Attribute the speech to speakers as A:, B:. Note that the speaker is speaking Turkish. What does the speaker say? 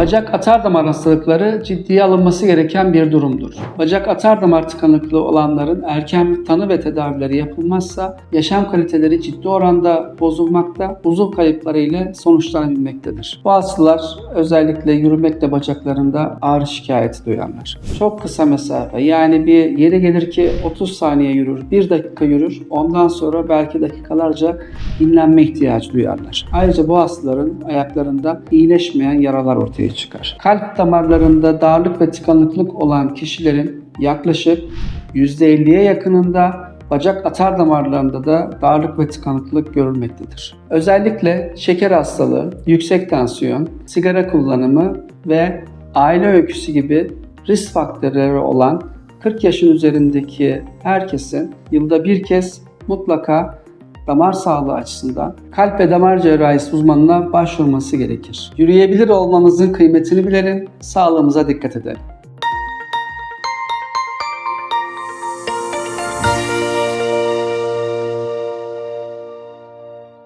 A: Bacak atar damar hastalıkları ciddiye alınması gereken bir durumdur. Bacak atar damar tıkanıklığı olanların erken tanı ve tedavileri yapılmazsa yaşam kaliteleri ciddi oranda bozulmakta, uzuv kayıpları ile sonuçlanabilmektedir. Bu hastalar özellikle yürümekte bacaklarında ağrı şikayeti duyanlar. Çok kısa mesafe yani bir yeri gelir ki 30 saniye yürür, 1 dakika yürür, ondan sonra belki dakikalarca dinlenme ihtiyacı duyarlar. Ayrıca bu hastaların ayaklarında iyileşmeyen yaralar ortaya çıkar. Kalp damarlarında darlık ve tıkanıklık olan kişilerin yaklaşık %50'ye yakınında bacak atar damarlarında da darlık ve tıkanıklık görülmektedir. Özellikle şeker hastalığı, yüksek tansiyon, sigara kullanımı ve aile öyküsü gibi risk faktörleri olan 40 yaşın üzerindeki herkesin yılda bir kez mutlaka damar sağlığı açısından kalp ve damar cerrahisi uzmanına başvurması gerekir. Yürüyebilir olmamızın kıymetini bilelim, sağlığımıza dikkat edelim.